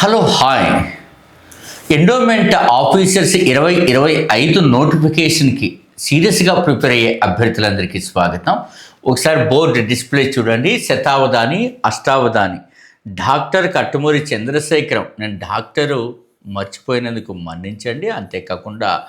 Hello hi. Endowment officers ఇరవై ఇరవై ఐదు నోటిఫికేషన్కి సీరియస్గా ప్రిపేర్ అయ్యే అభ్యర్థులందరికీ స్వాగతం. ఒకసారి బోర్డు డిస్ప్లే చూడండి. శతావధాని అష్టావధాని. డాక్టర్ కట్టుమూరి చంద్రశేఖరం. నేను డాక్టరు మర్చిపోయినందుకు మన్నించండి. అంతేకాకుండా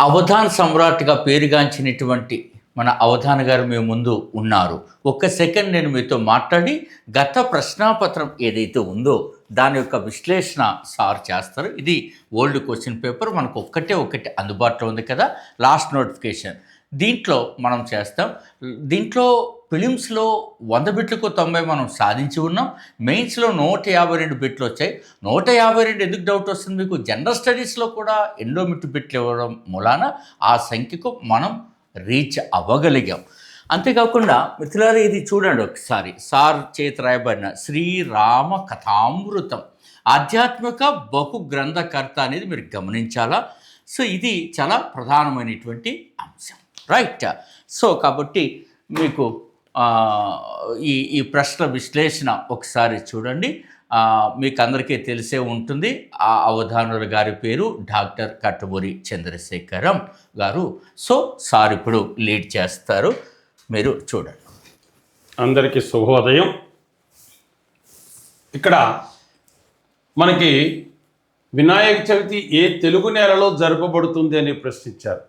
అవధాన్ సమ్రాట్గా పేరుగాంచినటువంటి మన అవధాన గారు మీ ముందు ఉన్నారు. ఒక్క సెకండ్ నేను మీతో మాట్లాడి గత ప్రశ్నాపత్రం ఏదైతే ఉందో దాని యొక్క విశ్లేషణ సార్ చేస్తారు. ఇది ఓల్డ్ క్వశ్చన్ పేపర్. మనకు ఒక్కటే ఒకటి అందుబాటులో ఉంది కదా లాస్ట్ నోటిఫికేషన్. దీంట్లో మనం చేస్తాం దీంట్లో ఫిలిమ్స్లో వంద బిట్లకు తొంభై మనం సాధించి ఉన్నాం. మెయిన్స్లో నూట యాభై రెండు బిట్లు వచ్చాయి. నూట యాభై రెండు ఎందుకు డౌట్ వస్తుంది మీకు? జనరల్ స్టడీస్లో కూడా ఎండోమిట్ బిట్లు ఇవ్వడం మూలాన ఆ సంఖ్యకు మనం రీచ్ అవ్వగలిగాం. అంతేకాకుండా మిత్రులారా ఇది చూడండి ఒకసారి. సార్ చేతి రాయబడిన శ్రీరామ కథామృతం ఆధ్యాత్మిక బహు గ్రంథకర్త అనేది మీరు గమనించాలా? సో ఇది చాలా ప్రధానమైనటువంటి అంశం. రైట్ సో కాబట్టి మీకు ఈ ఈ ప్రశ్న విశ్లేషణ ఒకసారి చూడండి. మీకు అందరికీ తెలిసే ఉంటుంది. ఆ అవధానుల గారి పేరు డాక్టర్ కట్టుమూరి చంద్రశేఖరం గారు. సో సార్ ఇప్పుడు లీడ్ చేస్తారు. మీరు చూడండి. అందరికీ శుభోదయం. ఇక్కడ మనకి వినాయక చవితి ఏ తెలుగు నేలలో జరపబడుతుంది అని ప్రశ్నించారు.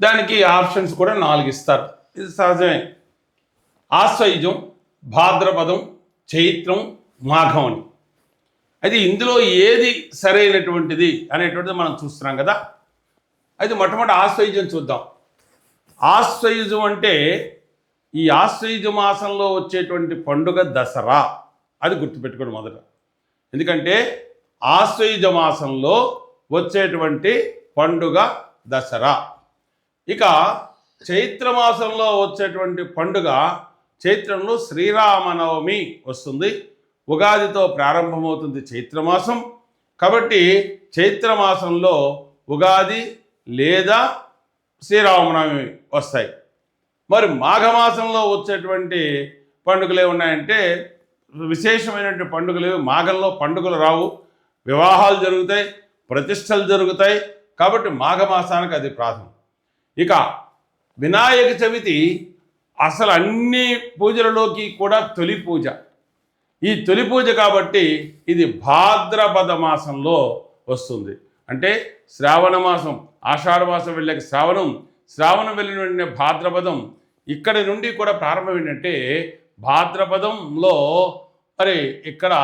దానికి ఆప్షన్స్ కూడా నాలుగు ఇస్తారు. ఇది సహజమే. ఆశ్వయుజం భాద్రపదం చైత్రం మాఘం అని అయితే ఇందులో ఏది సరైనటువంటిది అనేటువంటిది మనం చూస్తున్నాం కదా. అయితే మొట్టమొదటి ఆశ్వయుజం చూద్దాం. ఆశ్వయుజం అంటే ఈ ఆశ్వయుజ మాసంలో వచ్చేటువంటి పండుగ దసరా. అది గుర్తుపెట్టుకోండి మొదట. ఎందుకంటే ఆశ్వయుజ మాసంలో వచ్చేటువంటి పండుగ దసరా. ఇక చైత్ర మాసంలో వచ్చేటువంటి పండుగ చైత్రంలో శ్రీరామనవమి వస్తుంది. ఉగాదితో ప్రారంభమవుతుంది చైత్రమాసం. కాబట్టి చైత్రమాసంలో ఉగాది లేదా శ్రీరామనవమి వస్తాయి. మరి మాఘమాసంలో వచ్చేటువంటి పండుగలు ఏమున్నాయంటే విశేషమైనటువంటి పండుగలు మాఘంలో పండుగలు రావు. వివాహాలు జరుగుతాయి ప్రతిష్టలు జరుగుతాయి. కాబట్టి మాఘమాసానికి అది ప్రాధం ఇక వినాయక చవితి అసలు అన్ని పూజలలోకి కూడా తొలి పూజ. ఈ తొలి పూజ కాబట్టి ఇది భాద్రపద మాసంలో వస్తుంది. అంటే శ్రావణ మాసం ఆషాఢ మాసం వెళ్ళక శ్రావణం శ్రావణం వెళ్ళిన వెంటనే భాద్రపదం. ఇక్కడి నుండి కూడా ప్రారంభం ఏంటంటే భాద్రపదంలో మరి ఇక్కడ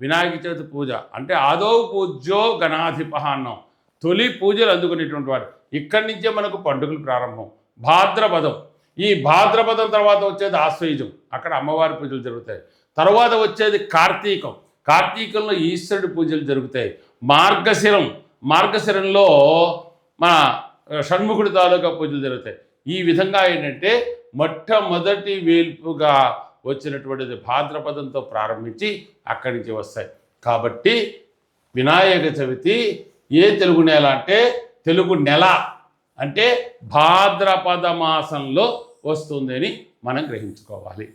వినాయక చవితి పూజ. అంటే ఆదో పూజ్యో గణాధిప అన్నాం. తొలి పూజలు అందుకునేటువంటి వారు. ఇక్కడి నుంచే మనకు పండుగలు ప్రారంభం. భాద్రపదం. ఈ భాద్రపదం తర్వాత వచ్చేది ఆశ్వయుజం అక్కడ అమ్మవారి పూజలు జరుగుతాయి. తర్వాత వచ్చేది కార్తీకం. కార్తీకంలో ఈశ్వరుడి పూజలు జరుగుతాయి. మార్గశిరం. మార్గశిరంలో మన షణ్ముఖుడి తాలూకా పూజలు జరుగుతాయి. ఈ విధంగా ఏంటంటే మొట్టమొదటి వేల్పుగా వచ్చినటువంటిది భాద్రపదంతో ప్రారంభించి అక్కడి నుంచి వస్తాయి. కాబట్టి వినాయక చవితి ఏ తెలుగు నెల అంటే తెలుగు నెల అంటే భాద్రపద మాసంలో వస్తుందని మనం గ్రహించుకోవాలి.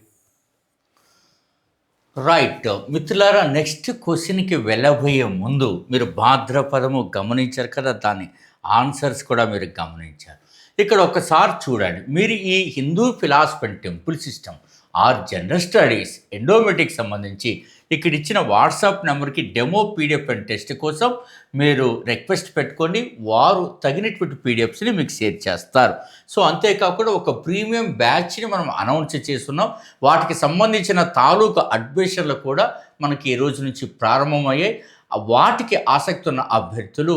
రైట్ మిత్రులారా నెక్స్ట్ క్వశ్చన్కి వెళ్ళబోయే ముందు మీరు భాద్రపదము గమనించారు కదా దాని ఆన్సర్స్ కూడా మీరు గమనించారు. ఇక్కడ ఒకసారి చూడండి. మీరు ఈ Hindu philosophy and temple system or general studies ఎండోమెటిక్ సంబంధించి ఇక్కడ ఇచ్చిన వాట్సాప్ నెంబర్కి డెమో పీడిఎఫ్ అండ్ టెస్ట్ కోసం మీరు రిక్వెస్ట్ పెట్టుకోండి వారు తగినటువంటి పీడిఎఫ్స్ని మీకు షేర్ చేస్తారు. సో అంతేకాకుండా ఒక ప్రీమియం బ్యాచ్ని మనం అనౌన్స్ చేస్తున్నాం. వాటికి సంబంధించిన తాలూకు అడ్మిషన్లు కూడా మనకి ఈ రోజు నుంచి ప్రారంభమయ్యాయి. వాటికి ఆసక్తి ఉన్న అభ్యర్థులు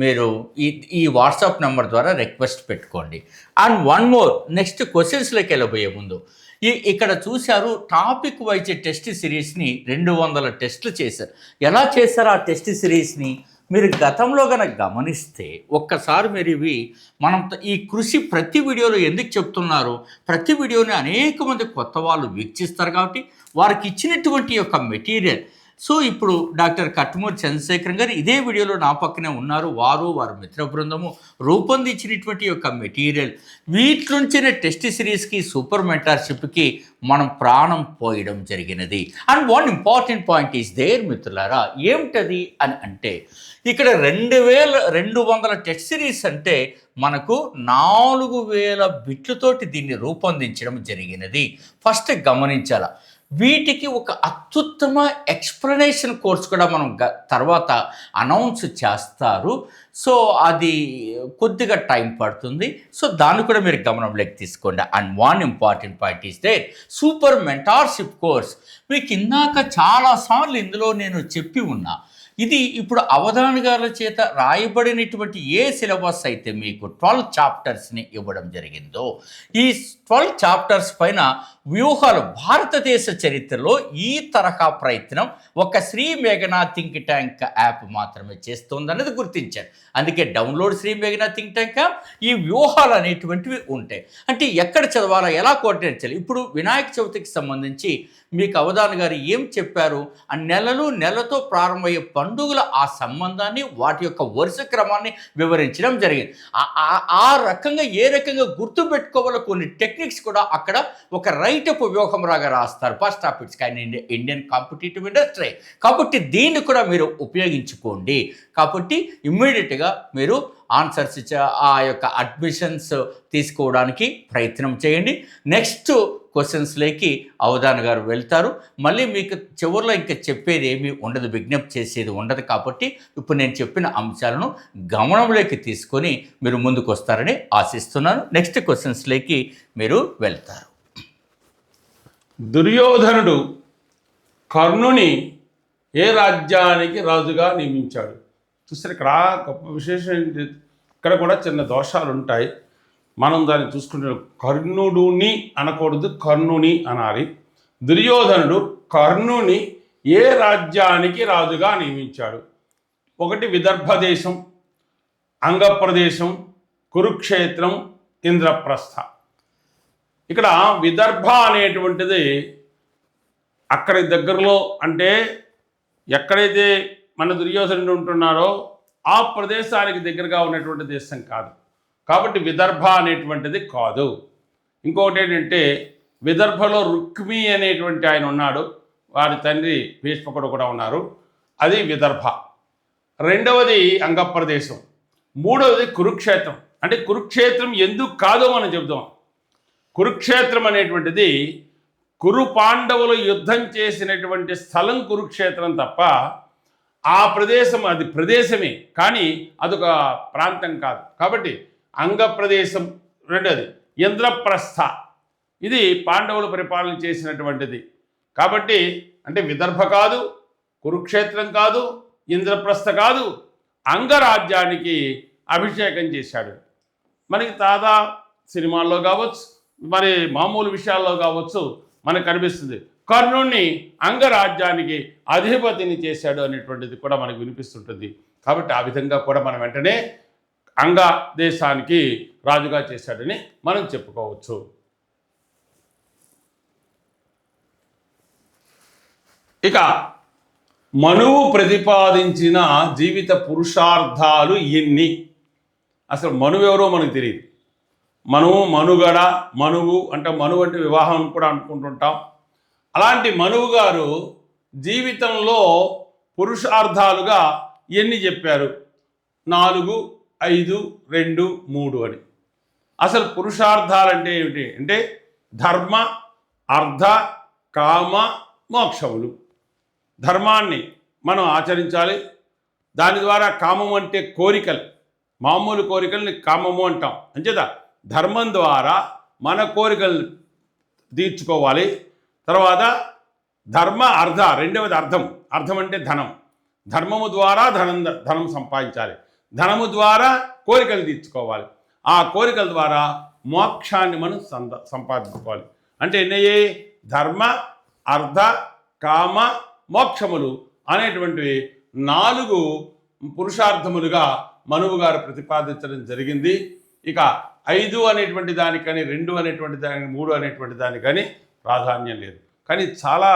మీరు ఈ ఈ వాట్సాప్ నెంబర్ ద్వారా రిక్వెస్ట్ పెట్టుకోండి. అండ్ వన్ మోర్ నెక్స్ట్ క్వశ్చన్స్లోకి వెళ్ళబోయే ముందు. ఈ ఇక్కడ చూశారు టాపిక్ వైజ్ టెస్ట్ సిరీస్ని రెండు వందల టెస్టులు చేశారు. ఎలా చేశారు ఆ టెస్ట్ సిరీస్ని? మీరు గతంలో కనుక గమనిస్తే ఒక్కసారి మీరు ఇవి మనం ఈ కృషి ప్రతి వీడియోలో ఎందుకు చెప్తున్నారు? ప్రతి వీడియోని అనేక మంది కొత్త వాళ్ళు వీక్షిస్తారు కాబట్టి వారికి ఇచ్చినటువంటి యొక్క మెటీరియల్ సో ఇప్పుడు డాక్టర్ కట్టుమూరి చంద్రశేఖర్ గారు ఇదే వీడియోలో నా పక్కనే ఉన్నారు. వారు వారి మిత్ర బృందము రూపొందించినటువంటి యొక్క మెటీరియల్. వీటిలోంచిన టెస్ట్ సిరీస్కి సూపర్ మెంటార్షిప్కి మనం ప్రాణం పోయడం జరిగినది. And one important point is there మిత్రులారా ఏమిటది అని అంటే ఇక్కడ రెండు వేల రెండు వందల టెస్ట్ సిరీస్ అంటే మనకు నాలుగు వేల బిట్లతోటి దీన్ని రూపొందించడం జరిగినది. ఫస్ట్ గమనించాల వీటికి ఒక అత్యుత్తమ ఎక్స్ప్లెనేషన్ కోర్స్ కూడా మనం తర్వాత అనౌన్స్ చేస్తారు. సో అది కొద్దిగా టైం పడుతుంది. సో దాన్ని కూడా మీరు గమనంలోకి తీసుకోండి. And one important point is the super mentorship course. మీకు ఇందాక చాలాసార్లు ఇందులో నేను చెప్పి ఉన్నా. ఇది ఇప్పుడు అవధాన గారుల చేత రాయబడినటువంటి ఏ సిలబస్ అయితే మీకు ట్వెల్వ్ చాప్టర్స్ని ఇవ్వడం జరిగిందో ఈ ట్వెల్వ్ చాప్టర్స్ పైన వ్యూహాలు భారతదేశ చరిత్రలో ఈ తరహా ప్రయత్నం ఒక శ్రీ మేఘనా థింక్ ట్యాంక్ యాప్ మాత్రమే చేస్తుందన్నది గుర్తించారు. అందుకే డౌన్లోడ్ శ్రీ మేఘనా థింక్ ట్యాంక్ యాప్. ఈ వ్యూహాలు అనేటువంటివి ఉంటాయి. అంటే ఎక్కడ చదవాలా ఎలా కోఆర్డినేట్ చేయాలి. ఇప్పుడు వినాయక చవితికి సంబంధించి మీకు అవధాన్ గారు ఏం చెప్పారు? ఆ నెలలు నెలతో ప్రారంభమయ్యే పండుగల ఆ సంబంధాన్ని వాటి యొక్క వరుస క్రమాన్ని వివరించడం జరిగింది. ఆ- రకంగా ఏ రకంగా గుర్తుపెట్టుకోవాలో కొన్ని టెక్నిక్స్ కూడా అక్కడ ఒక రై వ్యూహం రాగా రాస్తారు. ఫస్ట్ ఆఫ్ కానీ ఇండియన్ కాంపిటేటివ్ ఇండస్ట్రీ కాబట్టి దీన్ని కూడా మీరు ఉపయోగించుకోండి. కాబట్టి ఇమ్మీడియట్గా మీరు ఆన్సర్స్ ఆ యొక్క అడ్మిషన్స్ తీసుకోవడానికి ప్రయత్నం చేయండి. నెక్స్ట్ క్వశ్చన్స్లోకి అవధాన్ గారు వెళ్తారు. మళ్ళీ మీకు చివరిలో ఇంకా చెప్పేది ఏమీ ఉండదు విజ్ఞప్తి చేసేది ఉండదు కాబట్టి ఇప్పుడు నేను చెప్పిన అంశాలను గమనంలోకి తీసుకొని మీరు ముందుకు వస్తారని ఆశిస్తున్నాను. నెక్స్ట్ క్వశ్చన్స్లోకి మీరు వెళ్తారు. దుర్యోధనుడు కర్ణుని ఏ రాజ్యానికి రాజుగా నియమించాడు? చూస్తే ఇక్కడ గొప్ప విశేషం ఏంటి? ఇక్కడ కూడా చిన్న దోషాలు ఉంటాయి మనం దాన్ని చూసుకుంటే కర్ణుడుని అనకూడదు కర్ణుని అనాలి. దుర్యోధనుడు కర్ణుని ఏ రాజ్యానికి రాజుగా నియమించాడు? ఒకటి విదర్భ దేశం అంగప్రదేశం కురుక్షేత్రం ఇంద్రప్రస్థ. ఇక్కడ విదర్భ అనేటువంటిది అక్కడి దగ్గరలో అంటే ఎక్కడైతే మన దుర్యోధనుడు ఉంటున్నారో ఆ ప్రదేశానికి దగ్గరగా ఉన్నటువంటి దేశం కాదు. కాబట్టి విదర్భ అనేటువంటిది కాదు. ఇంకొకటి ఏంటంటే విదర్భలో రుక్మి అనేటువంటి ఆయన ఉన్నాడు. వారి తండ్రి భీష్మకుడు కూడా ఉన్నారు. అది విదర్భ. రెండవది అంగప్రదేశం. మూడవది కురుక్షేత్రం. అంటే కురుక్షేత్రం ఎందుకు కాదో మనం చెబుదాం. కురుక్షేత్రం అనేటువంటిది కురు పాండవులు యుద్ధం చేసినటువంటి స్థలం కురుక్షేత్రం తప్ప ఆ ప్రదేశం అది ప్రదేశమే. కానీ అదొక ప్రాంతం కాదు. కాబట్టి అంగప్రదేశం రెండోది. ఇంద్రప్రస్థ ఇది పాండవులు పరిపాలన చేసినటువంటిది. కాబట్టి అంటే విదర్భ కాదు కురుక్షేత్రం కాదు ఇంద్రప్రస్థ కాదు అంగరాజ్యానికి అభిషేకం చేశాడు. మనకి తాదా సినిమాల్లో కావచ్చు మరి మామూలు విషయాల్లో కావచ్చు మనకు కనిపిస్తుంది. కర్ణుణ్ణి అంగరాజ్యానికి అధిపతిని చేశాడు అనేటువంటిది కూడా మనకు వినిపిస్తుంటుంది. కాబట్టి ఆ విధంగా కూడా మనం వెంటనే అంగ దేశానికి రాజుగా చేశాడని మనం చెప్పుకోవచ్చు. ఇక మనువు ప్రతిపాదించిన జీవిత పురుషార్థాలు ఎన్ని? అసలు మనువెవరో ఎవరో మనకు తెలియదు. మనువు మనుగడ మనువు అంటే మనువు అంటే వివాహం కూడా అనుకుంటుంటాం. అలాంటి మనువు గారు జీవితంలో పురుషార్థాలుగా ఎన్ని చెప్పారు? నాలుగు ఐదు రెండు మూడు అని. అసలు పురుషార్థాలు అంటే ఏమిటి? అంటే ధర్మ అర్థ కామ మోక్షములు. ధర్మాన్ని మనం ఆచరించాలి. దాని ద్వారా కామం అంటే కోరికలు. మామూలు కోరికల్ని కామము అంటాం. అంచేదా ధర్మం ద్వారా మన కోరికలు తీర్చుకోవాలి. తర్వాత ధర్మ అర్థ రెండవది అర్థం. అర్థం అంటే ధనం. ధర్మము ద్వారా ధనం ధనం సంపాదించాలి. ధనము ద్వారా కోరికలు తీర్చుకోవాలి. ఆ కోరికల ద్వారా మోక్షాన్ని మనం సంద సంపాదించుకోవాలి. అంటే ఎన్నయ్యే? ధర్మ అర్థ కామ మోక్షములు అనేటువంటివి నాలుగు పురుషార్థములుగా మనువు గారు ప్రతిపాదించడం జరిగింది. ఇక ఐదు అనేటువంటి దానికని రెండు అనేటువంటి దానికి మూడు అనేటువంటి దానికని ప్రాధాన్యం లేదు. కానీ చాలా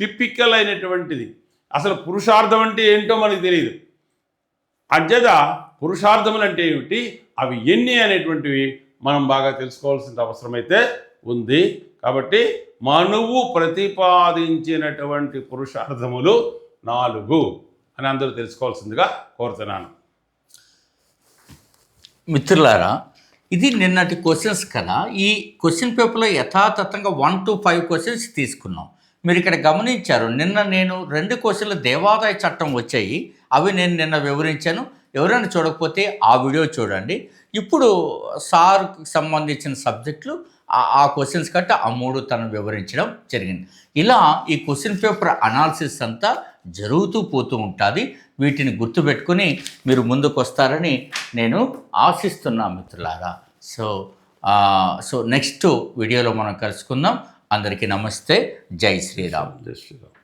టిపికల్ అయినటువంటిది. అసలు పురుషార్థం అంటే ఏంటో మనకు తెలియదు అజ్జద పురుషార్థములు అంటే ఏమిటి? అవి ఎన్ని అనేటువంటివి మనం బాగా తెలుసుకోవాల్సిన అవసరమైతే ఉంది. కాబట్టి మనువు ప్రతిపాదించినటువంటి పురుషార్థములు నాలుగు అని అందరూ తెలుసుకోవాల్సిందిగా కోరుతున్నాను. మిత్రులారా ఇది నిన్నటి క్వశ్చన్స్ కదా. ఈ క్వశ్చన్ పేపర్లో యథాతథంగా వన్ టు ఫైవ్ క్వశ్చన్స్ తీసుకున్నాం. మీరు ఇక్కడ గమనించారు నిన్న నేను రెండు క్వశ్చన్లు దేవాదాయ చట్టం వచ్చాయి. అవి నేను నిన్న వివరించాను. ఎవరైనా చూడకపోతే ఆ వీడియో చూడండి. ఇప్పుడు సార్కి సంబంధించిన సబ్జెక్టులు ఆ- ఆ క్వశ్చన్స్ కట్ట ఆ మూడు తను వివరించడం జరిగింది. ఇలా ఈ క్వశ్చన్ పేపర్ అనాలిసిస్ అంతా జరుగుతూ పోతూ ఉంటుంది. వీటిని గుర్తుపెట్టుకుని మీరు ముందుకు వస్తారని నేను ఆశిస్తున్నా మిత్రులారా. సో సో నెక్స్ట్ వీడియోలో మనం కలుసుకుందాం. అందరికీ నమస్తే. జై శ్రీరామ్. జై శ్రీరామ్.